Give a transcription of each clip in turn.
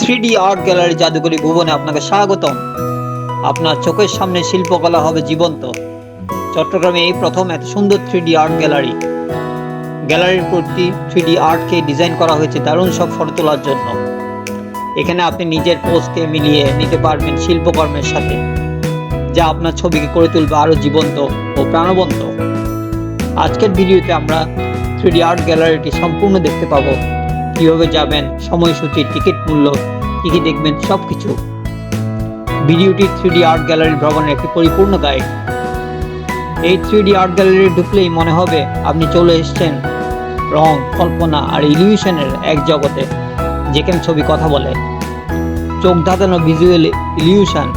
Three D art gallery জাদুকরি ভুবনে আপনাকে স্বাগতম। আপনার চোখের সামনে শিল্পকলা হবে জীবন্ত। চট্টগ্রামে এই প্রথম এত সুন্দর থ্রি ডি আর্ট গ্যালারি। গ্যালারির প্রতি থ্রি ডি আর্টকে ডিজাইন করা হয়েছে দারুণ সব ফটো তোলার জন্য। এখানে আপনি নিজের পোস্টকে মিলিয়ে নিতে পারবেন শিল্পকর্মের সাথে, যা আপনার ছবিকে করে তুলবে আরও জীবন্ত ও প্রাণবন্ত। আজকের ভিডিওতে আমরা থ্রি ডি আর্ট গ্যালারিটি সম্পূর্ণ দেখতে পাবো। কীভাবে যাবেন সময়সূচি টিকিট মূল্য, কী কী দেখবেন সব কিছু ভিডিওটি থ্রি ডি আর্ট গ্যালারি ভ্রমণের একটি পরিপূর্ণ গাইড। এই থ্রি ডি আর্ট গ্যালারি ঢুকলেই মনে হবে আপনি চলে এসছেন। রং, কল্পনা আর ইলিউশনের এক জগতে, যেখানে ছবি কথা বলে। চোখ ধাঁধানো ভিজুয়াল ইলিউশন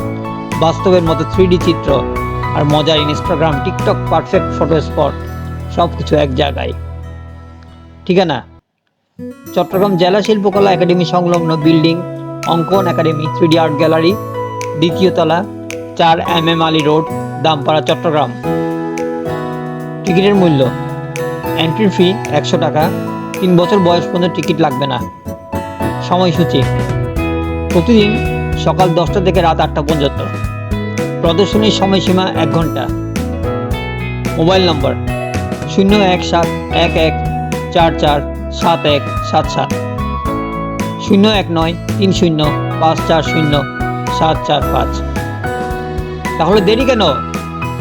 বাস্তবের মতো থ্রি ডি চিত্র আর মজার Instagram TikTok perfect photo spot সব কিছু এক জায়গায়। ঠিকানা? চট্টগ্রাম জেলা শিল্পকলা একাডেমি সংলগ্ন বিল্ডিং, অঙ্কন একাডেমি থ্রিডি আর্ট গ্যালারি দ্বিতীয় তলা, চার M M Ali road, Dampara, Chattogram. টিকিটের মূল্য এন্ট্রি ফি একশো টাকা, তিন বছর বয়স পর্যন্ত টিকিট লাগবে না। সময়সূচি, প্রতিদিন সকাল দশটা থেকে রাত আটটা পর্যন্ত। প্রদর্শনীর সময়সীমা এক ঘণ্টা। মোবাইল নম্বর, শূন্য এক সাত এক এক চার চার সাত এক সাত সাত। শূন্য এক নয় তিন শূন্য পাঁচ চার শূন্য সাত চার পাঁচ। তাহলে দেরি কেন?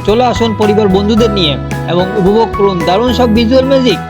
চলে আসুন পরিবার বন্ধুদের নিয়ে এবং উপভোগ করুন দারুণ সব ভিজুয়াল ম্যাজিক